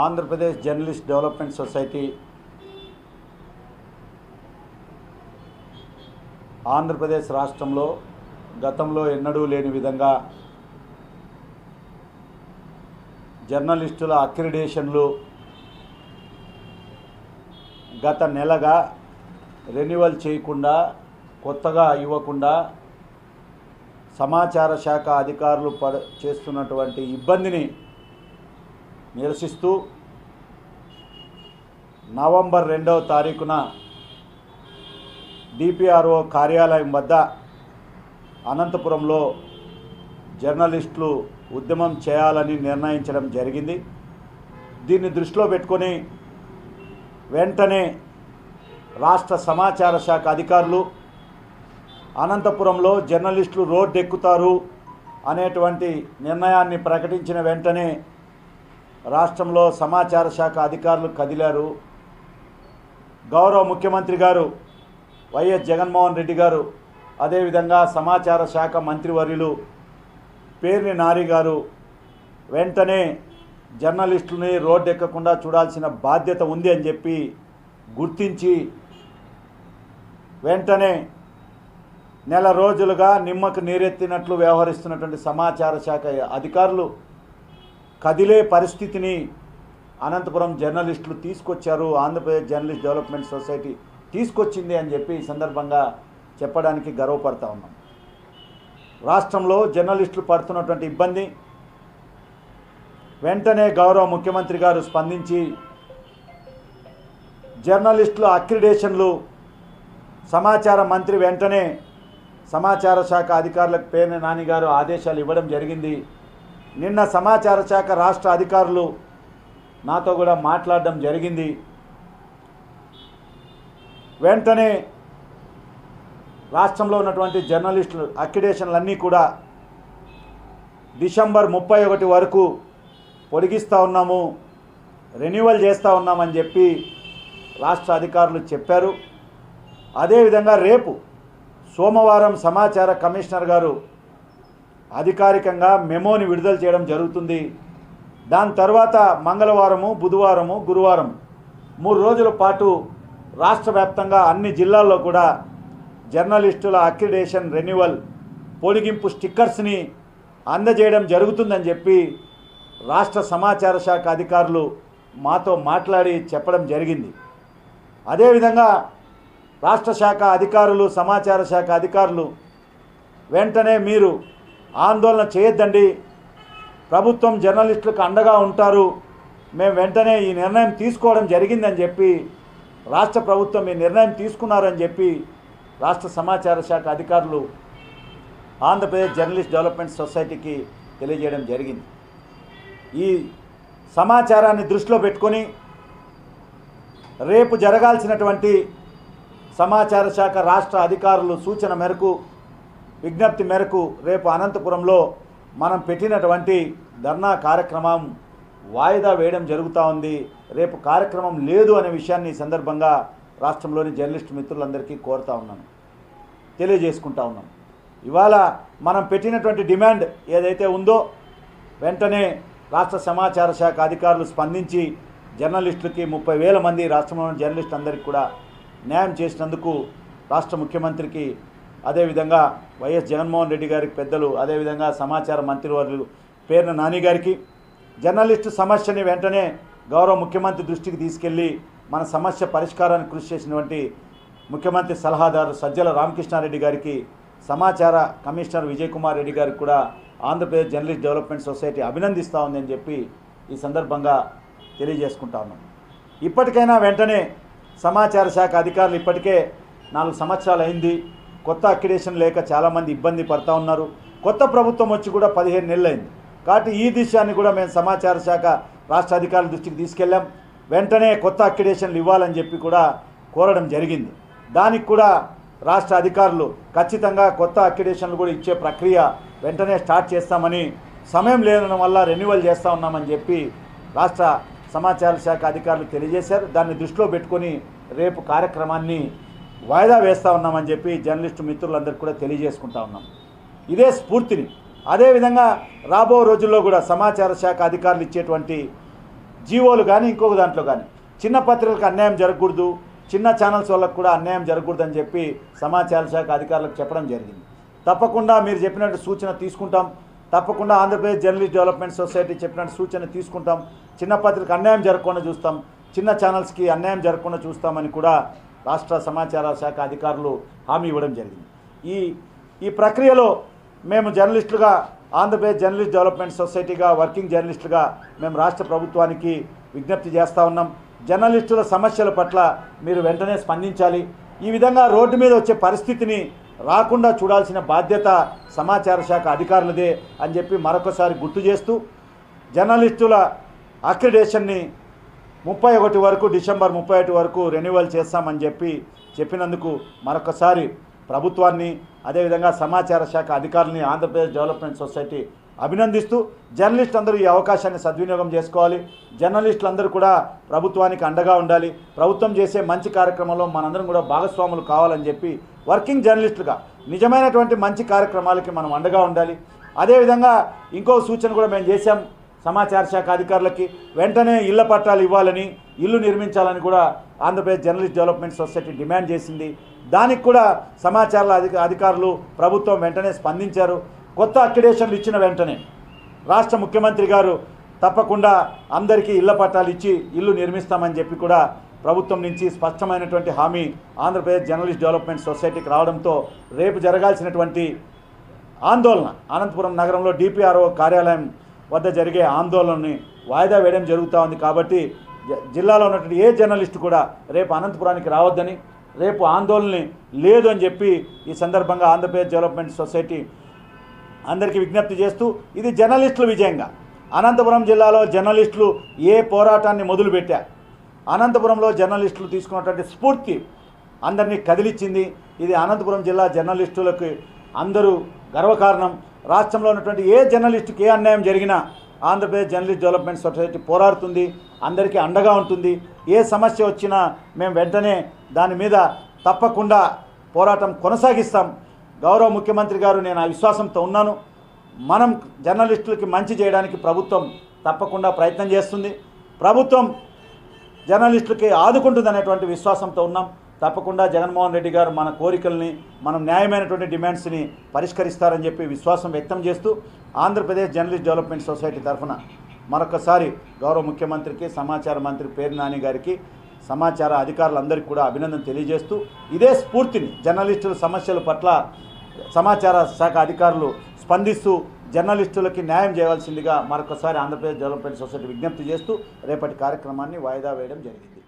Andhra Pradesh journalist development society Andhra Pradesh రాష్ట్రంలో గతంలో ఎన్నడూ లేని విధంగా జర్నలిస్టుల అక్రిడేషన్లు గత నెలగా రెన్యువల్ చేయకుండా కొత్తగా ఇవ్వకుండా సమాచార శాఖ అధికారులు పడ చేస్తున్నటువంటి ఇబ్బందిని నిరసిస్తూ నవంబర్ రెండవ తారీఖున డిపిఆర్ఓ కార్యాలయం వద్ద అనంతపురంలో జర్నలిస్టులు ఉద్యమం చేయాలని నిర్ణయించడం జరిగింది. దీన్ని దృష్టిలో పెట్టుకొని వెంటనే రాష్ట్ర సమాచార శాఖ అధికారులు అనంతపురంలో జర్నలిస్టులు రోడ్డెక్కుతారు అనేటువంటి నిర్ణయాన్ని ప్రకటించిన వెంటనే రాష్ట్రంలో సమాచార శాఖ అధికారులు కదిలారు. గౌరవ ముఖ్యమంత్రి గారు వైఎస్ జగన్మోహన్ రెడ్డి గారు అదేవిధంగా సమాచార శాఖ మంత్రివర్యులు పేర్ని నారి గారు వెంటనే జర్నలిస్టులని రోడ్డు ఎక్కకుండా చూడాల్సిన బాధ్యత ఉంది అని చెప్పి గుర్తించి వెంటనే నెల రోజులుగా నిమ్మకు నీరెత్తినట్లు వ్యవహరిస్తున్నటువంటి సమాచార శాఖ అధికారులు కదిలే పరిస్థితిని అనంతపురం జర్నలిస్టులు తీసుకొచ్చారు. ఆంధ్రప్రదేశ్ జర్నలిస్ట్ డెవలప్మెంట్ సొసైటీ తీసుకొచ్చింది అని చెప్పి ఈ సందర్భంగా చెప్పడానికి గర్వపడతా ఉన్నాం. రాష్ట్రంలో జర్నలిస్టులు పడుతున్నటువంటి ఇబ్బంది వెంటనే గౌరవ ముఖ్యమంత్రి గారు స్పందించి జర్నలిస్టుల అక్రిడేషన్లు సమాచార మంత్రి వెంటనే సమాచార శాఖ అధికారులకు పేరు నాని గారు ఆదేశాలు ఇవ్వడం జరిగింది. నిన్న సమాచార శాఖ రాష్ట్ర అధికారులు నాతో కూడా మాట్లాడడం జరిగింది. వెంటనే రాష్ట్రంలో ఉన్నటువంటి జర్నలిస్టులు అక్రిడేషన్లన్నీ కూడా డిసెంబర్ ముప్పై ఒకటి వరకు పొడిగిస్తూ ఉన్నాము రెన్యువల్ చేస్తూ ఉన్నామని చెప్పి రాష్ట్ర అధికారులు చెప్పారు. అదేవిధంగా రేపు సోమవారం సమాచార కమిషనర్ గారు అధికారికంగా మెమోని విడుదల చేయడం జరుగుతుంది. దాని తర్వాత మంగళవారము బుధవారము గురువారం మూడు రోజుల పాటు రాష్ట్ర వ్యాప్తంగా అన్ని జిల్లాల్లో కూడా జర్నలిస్టుల అక్రిడేషన్ రెన్యువల్ పొడిగింపు స్టిక్కర్స్ని అందజేయడం జరుగుతుందని చెప్పి రాష్ట్ర సమాచార శాఖ అధికారులు మాతో మాట్లాడి చెప్పడం జరిగింది. అదేవిధంగా రాష్ట్ర శాఖ అధికారులు సమాచార శాఖ అధికారులు వెంటనే మీరు ఆందోళన చేయొద్దండి. ప్రభుత్వం జర్నలిస్టులకు అండగా ఉంటారు. మేము వెంటనే ఈ నిర్ణయం తీసుకోవడం జరిగిందని చెప్పి రాష్ట్ర ప్రభుత్వం ఈ నిర్ణయం తీసుకున్నారని చెప్పి రాష్ట్ర సమాచార శాఖ అధికారులు ఆంధ్రప్రదేశ్ జర్నలిస్ట్ డెవలప్మెంట్ సొసైటీకి తెలియజేయడం జరిగింది. ఈ సమాచారాన్ని దృష్టిలో పెట్టుకొని రేపు జరగాల్సినటువంటి సమాచార శాఖ రాష్ట్ర అధికారులు సూచన మేరకు విజ్ఞప్తి మేరకు రేపు అనంతపురంలో మనం పెట్టినటువంటి ధర్నా కార్యక్రమం వాయిదా వేయడం జరుగుతూ ఉంది. రేపు కార్యక్రమం లేదు అనే విషయాన్ని సందర్భంగా రాష్ట్రంలోని జర్నలిస్ట్ మిత్రులందరికీ కోరుతా ఉన్నాను. తెలియజేసుకుంటా ఉన్నాం ఇవాళ మనం పెట్టినటువంటి డిమాండ్ ఏదైతే ఉందో వెంటనే రాష్ట్ర సమాచార శాఖ అధికారులు స్పందించి జర్నలిస్టులకి ముప్పై వేల మంది రాష్ట్రంలోని జర్నలిస్ట్ అందరికీ కూడా న్యాయం చేసినందుకు రాష్ట్ర ముఖ్యమంత్రికి అదేవిధంగా వైఎస్ జగన్మోహన్ రెడ్డి గారికి పెద్దలు అదేవిధంగా సమాచార మంత్రివర్యులు పేర్న నాని గారికి జర్నలిస్టు సమస్యని వెంటనే గౌరవ ముఖ్యమంత్రి దృష్టికి తీసుకెళ్ళి మన సమస్య పరిష్కారానికి కృషి చేసినటువంటి ముఖ్యమంత్రి సలహాదారు సజ్జల రామకృష్ణారెడ్డి గారికి సమాచార కమిషనర్ విజయ్ కుమార్ రెడ్డి గారికి కూడా ఆంధ్రప్రదేశ్ జర్నలిస్ట్ డెవలప్మెంట్ సొసైటీ అభినందిస్తూ ఉందని చెప్పి ఈ సందర్భంగా తెలియజేసుకుంటా ఉన్నాం. ఇప్పటికైనా వెంటనే సమాచార శాఖ అధికారులు ఇప్పటికే నాలుగు సంవత్సరాలు అయింది. కొత్త అక్రిడేషన్ లేక చాలామంది ఇబ్బంది పడతా ఉన్నారు. కొత్త ప్రభుత్వం వచ్చి కూడా పదిహేను నెలలైంది. కాబట్టి ఈ విషయాన్ని కూడా మేము సమాచార శాఖ రాష్ట్ర అధికారుల దృష్టికి తీసుకెళ్ళాం. వెంటనే కొత్త అక్రిడేషన్లు ఇవ్వాలని చెప్పి కూడా కోరడం జరిగింది. దానికి కూడా రాష్ట్ర అధికారులు ఖచ్చితంగా కొత్త అక్రిడేషన్లు కూడా ఇచ్చే ప్రక్రియ వెంటనే స్టార్ట్ చేస్తామని సమయం లేనడం వల్ల రెన్యువల్ చేస్తూ ఉన్నామని చెప్పి రాష్ట్ర సమాచార శాఖ అధికారులు తెలియజేశారు. దాన్ని దృష్టిలో పెట్టుకొని రేపు కార్యక్రమాన్ని వాయిదా వేస్తూ ఉన్నామని చెప్పి జర్నలిస్టు మిత్రులందరికీ కూడా తెలియజేసుకుంటా ఉన్నాం. ఇదే స్ఫూర్తిని. అదేవిధంగా రాబో రోజుల్లో కూడా సమాచార శాఖ అధికారులు ఇచ్చేటువంటి జీవోలు కానీ ఇంకొక దాంట్లో కానీ చిన్న పత్రికలకు అన్యాయం జరగకూడదు చిన్న ఛానల్స్ వాళ్ళకు కూడా అన్యాయం జరగకూడదని చెప్పి సమాచార శాఖ అధికారులకు చెప్పడం జరిగింది. తప్పకుండా మీరు చెప్పినట్టు సూచన తీసుకుంటాం. తప్పకుండా ఆంధ్రప్రదేశ్ జర్నలిస్ట్ డెవలప్మెంట్ సొసైటీ చెప్పినట్టు సూచన తీసుకుంటాం. చిన్న పత్రికలకు అన్యాయం జరగకుండా చూస్తాం. చిన్న ఛానల్స్కి అన్యాయం జరగకుండా చూస్తామని కూడా రాష్ట్ర సమాచార శాఖ అధికారులు హామీ ఇవ్వడం జరిగింది. ఈ ఈ ప్రక్రియలో మేము జర్నలిస్టులుగా ఆంధ్రప్రదేశ్ జర్నలిస్ట్ డెవలప్మెంట్ సొసైటీగా వర్కింగ్ జర్నలిస్టుగా మేము రాష్ట్ర ప్రభుత్వానికి విజ్ఞప్తి చేస్తూ ఉన్నాం. జర్నలిస్టుల సమస్యల పట్ల మీరు వెంటనే స్పందించాలి. ఈ విధంగా రోడ్డు మీద వచ్చే పరిస్థితిని రాకుండా చూడాల్సిన బాధ్యత సమాచార శాఖ అధికారులదే అని చెప్పి మరొకసారి గుర్తు చేస్తూ జర్నలిస్టుల అక్రిడేషన్ని ముప్పై ఒకటి వరకు డిసెంబర్ ముప్పై ఒకటి వరకు రెన్యువల్ చేస్తామని చెప్పి చెప్పినందుకు మరొకసారి ప్రభుత్వాన్ని అదేవిధంగా సమాచార శాఖ అధికారులని ఆంధ్రప్రదేశ్ డెవలప్మెంట్ సొసైటీ అభినందిస్తూ జర్నలిస్ట్ అందరూ ఈ అవకాశాన్ని సద్వినియోగం చేసుకోవాలి. జర్నలిస్టులు అందరూ కూడా ప్రభుత్వానికి అండగా ఉండాలి. ప్రభుత్వం చేసే మంచి కార్యక్రమంలో మనందరం కూడా భాగస్వాములు కావాలని చెప్పి వర్కింగ్ జర్నలిస్టులుగా నిజమైనటువంటి మంచి కార్యక్రమాలకి మనం అండగా ఉండాలి. అదేవిధంగా ఇంకో సూచన కూడా మేము చేశాం. సమాచార శాఖ అధికారులకి వెంటనే ఇళ్ళ పట్టాలు ఇవ్వాలని ఇల్లు నిర్మించాలని కూడా Andhra Pradesh journalist development society demand చేసింది. దానికి కూడా సమాచార అధిక అధికారులు ప్రభుత్వం వెంటనే స్పందించారు. కొత్త అక్రిడేషన్లు ఇచ్చిన వెంటనే రాష్ట్ర ముఖ్యమంత్రి గారు తప్పకుండా అందరికీ ఇళ్ళ పట్టాలు ఇచ్చి ఇల్లు నిర్మిస్తామని చెప్పి కూడా ప్రభుత్వం నుంచి స్పష్టమైనటువంటి హామీ ఆంధ్రప్రదేశ్ జర్నలిస్ట్ డెవలప్మెంట్ సొసైటీకి రావడంతో రేపు జరగాల్సినటువంటి ఆందోళన అనంతపురం నగరంలో డిపిఆర్ఓ కార్యాలయం వద్ద జరిగే ఆందోళనని వాయిదా వేయడం జరుగుతూ ఉంది కాబట్టి జ- జిల్లాలో ఉన్నటువంటి ఏ జర్నలిస్టు కూడా రేపు అనంతపురానికి రావద్దని రేపు ఆందోళనని లేదు అని చెప్పి ఈ సందర్భంగా ఆంధ్రప్రదేశ్ డెవలప్మెంట్ సొసైటీ అందరికీ విజ్ఞప్తి చేస్తూ ఇది జర్నలిస్టుల విజయంగా. అనంతపురం జిల్లాలో జర్నలిస్టులు ఏ పోరాటాన్ని మొదలుపెట్టారు అనంతపురంలో జర్నలిస్టులు తీసుకున్నటువంటి స్ఫూర్తి అందరినీ కదిలిచ్చింది. ఇది అనంతపురం జిల్లా జర్నలిస్టులకు అందరూ గర్వకారణం రాష్ట్రంలో ఉన్నటువంటి ఏ జర్నలిస్టుకి ఏ అన్యాయం జరిగినా ఆంధ్రప్రదేశ్ జర్నలిస్ట్ డెవలప్మెంట్ సొసైటీ పోరాడుతుంది అందరికీ అండగా ఉంటుంది. ఏ సమస్య వచ్చినా మేము వెంటనే దాని మీద తప్పకుండా పోరాటం కొనసాగిస్తాం. గౌరవ ముఖ్యమంత్రి గారు నేను ఆ విశ్వాసంతో ఉన్నాను. మనం జర్నలిస్టులకి మంచి చేయడానికి ప్రభుత్వం తప్పకుండా ప్రయత్నం చేస్తుంది. ప్రభుత్వం జర్నలిస్టులకి ఆదుకుంటుంది అనేటువంటి విశ్వాసంతో ఉన్నాం. తప్పకుండా జగన్మోహన్ రెడ్డి గారు మన కోరికల్ని మనం న్యాయమైనటువంటి డిమాండ్స్ని పరిష్కరిస్తారని చెప్పి విశ్వాసం వ్యక్తం చేస్తూ ఆంధ్రప్రదేశ్ జర్నలిస్ట్ డెవలప్మెంట్ సొసైటీ తరఫున మరొకసారి గౌరవ ముఖ్యమంత్రికి సమాచార మంత్రి పేరు నాని గారికి సమాచార అధికారులందరికీ కూడా అభినందన తెలియజేస్తూ ఇదే స్ఫూర్తిని జర్నలిస్టుల సమస్యల పట్ల సమాచార శాఖ అధికారులు స్పందిస్తూ జర్నలిస్టులకి న్యాయం చేయవలసిందిగా మరొకసారి ఆంధ్రప్రదేశ్ డెవలప్మెంట్ సొసైటీ విజ్ఞప్తి చేస్తూ రేపటి కార్యక్రమాన్ని వాయిదా వేయడం జరిగింది.